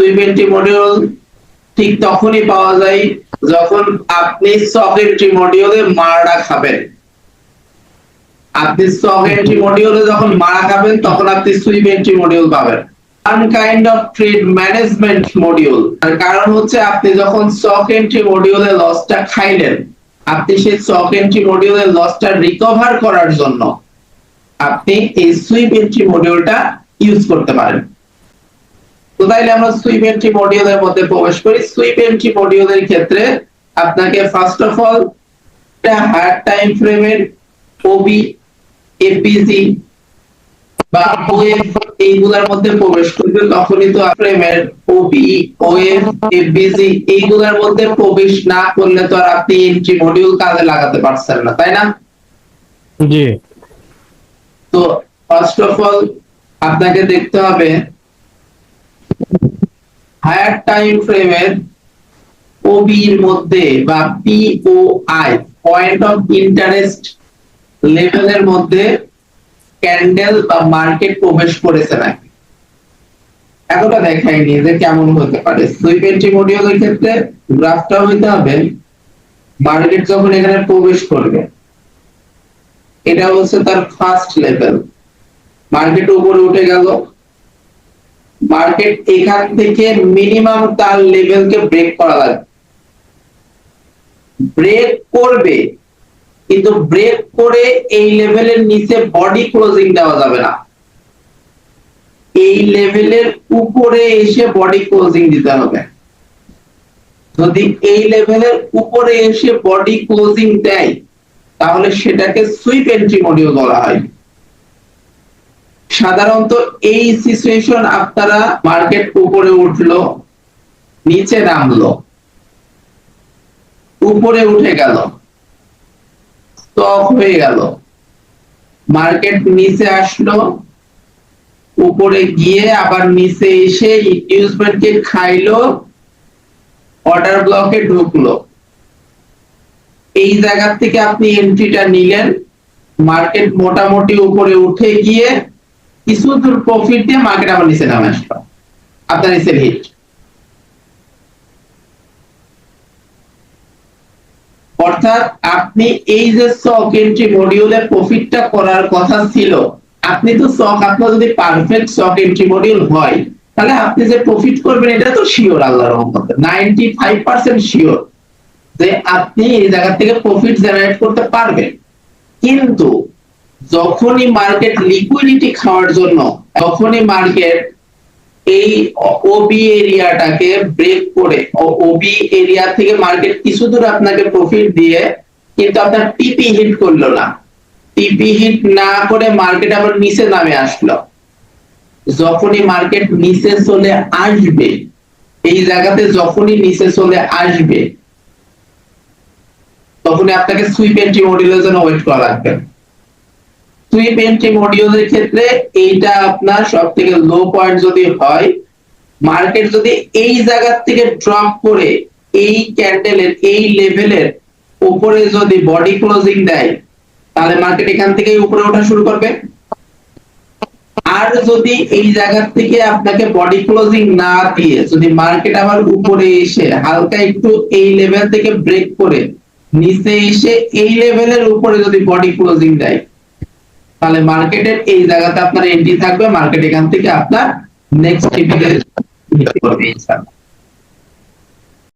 Sweep entry module ঠিক তখনই পাওয়া যায় যখন আপনি স্টক এন্ট্রি মডিউলে মারা খাবেন। আপনি স্টক এন্ট্রি মডিউলে যখন মারা খাবেন, তখন আপনি সুইপ এন্ট্রি মডিউল পাবেন অফ ট্রেড ম্যানেজমেন্ট মডিউল তার কারণ হচ্ছে আপনি যখন স্টক এন্ট্রি মডিউলে লসটা খাইলেন, আপনি সেই স্টক এন্ট্রি মডিউলের লসটা রিকভার করার জন্য আপনি এই সুইপ এন্ট্রি মডিউলটা ইউজ করতে পারেন। তো তাইলে আমরা সুইপ এন্ট্রি মডিউলের মধ্যে প্রবেশ করি। সুইপ এন্ট্রি মডিউলের ক্ষেত্রে আপনাকে ফার্স্ট অফ অল একটা হায়ার টাইম ফ্রেমের ওবি এপিসি বা ওএফ এইগুলোর মধ্যে প্রবেশ করবে। তখনই তো ফ্রেমের ওবি ওএফ এপিসি এইগুলোর মধ্যে প্রবেশ না করলে তো আর আপনি এন্ট্রি মডিউল কাজে লাগাতে পারছেন না তাই না? জি। তো ফার্স্ট অফ অল আপনাকে দেখতে হবে হায়ার টাইম ফ্রেমের ওবির মধ্যে বা পিওআই পয়েন্ট অফ ইন্টারেস্ট লেভেলের মধ্যে ক্যান্ডেল বা মার্কেট প্রবেশ করেছে নাকি? এতটা দেখাইনি যে কেমন হতে পারে। সুইপ এন্ট্রি মডিউলের ক্ষেত্রে গ্রাফটা হইতে হবে মার্কেট যখন এখানে প্রবেশ করবে, এটা হচ্ছে তার ফার্স্ট লেভেল মার্কেট উপরে উঠে গেল মার্কেট এখান থেকে মিনিমাম তার লেভেলকে ব্রেক করা লাগবে। ব্রেক করবে, কিন্তু ব্রেক করে এই লেভেলের নিচে বডি ক্লোজিং দেওয়া যাবে না। এই লেভেলের উপরে এসে বডি ক্লোজিং দিতে হবে। যদি এই লেভেলের উপরে এসে বডি ক্লোজিং দেয়, তাহলে সেটাকে সুইপ এন্ট্রি মডিউল বলা হয়। সাধারণত এই সিচুয়েশন আপনারা মার্কেট উপরে উঠল, নিচে নামলো, উপরে উঠে গেল স্টক হয়ে গেল। মার্কেট নিচে আসলো, উপরে গিয়ে আবার নিচে এসে ইনডিউসমেন্টকে খাইলো অর্ডার ব্লকে ঢুকলো। এই জায়গা থেকে আপনি এন্ট্রিটা নিলেন মার্কেট মোটামুটি উপরে উঠে গিয়ে কিছু দূর প্রফিট দিয়ে মার্কেট আবার নিচে নামে আসলো। আপনার নিচে হিট অর্থাৎ আপনি এই যে স্টক এন্ট্রি মডিউলে প্রফিটটা করার কথা ছিল, আপনি তো স্টক আপনার যদি পারফেক্ট স্টক এন্ট্রি মডিউল হয়, তাহলে আপনি যে প্রফিট করবেন, এটা তো শিওর আল্লাহর রহমতে নাইনটি ফাইভ পার্সেন্ট শিওর যে আপনি এই জায়গা থেকে প্রফিট জেনারেট করতে পারবেন। কিন্তু যখনই মার্কেট লিকুইডিটি খাওয়ার জন্য, তখনই মার্কেট এই ওবি এরিয়াটাকে ব্রেক করে ওবি এরিয়া থেকে মার্কেট কিছু দূর আপনাকে প্রফিট দিয়ে কিন্তু আপনার টিপি হিট করল না। টিপি হিট না করে মার্কেট আবার নিচে নামে আসলো। যখনই মার্কেট নিচে চলে আসবে, এই জায়গাতে যখনই নিচে চলে আসবে, তখনই আপনাকে সুইপ এন্ট্রি মডিউলের জন্য ওয়েট করা লাগবে। সুইপ এন্ট্রি মডিউলের ক্ষেত্রে এইটা আপনার সব থেকে লো পয়েন্ট যদি হয় মার্কেট যদি এই জায়গা থেকে ড্রপ করে এই ক্যান্ডেলের এই লেভেলের উপরে যদি বডি ক্লোজিং দেয়, তাহলে মার্কেট এখান থেকেই উপরে ওঠা শুরু করবে। আর যদি এই জায়গা থেকে আপনাকে বডি ক্লোজিং না দিয়ে যদি মার্কেট আবার উপরে এসে হালকা একটু এই লেভেল থেকে ব্রেক করে, নিচে এসে এই লেভেলের উপরে যদি বডি ক্লোজিং দেয় তাহলে মার্কেটের এই জায়গাতে আপনার এন্ট্রি থাকবে মার্কেট এখান থেকে আপনার নেক্সট করবে ইনশাআল্লাহ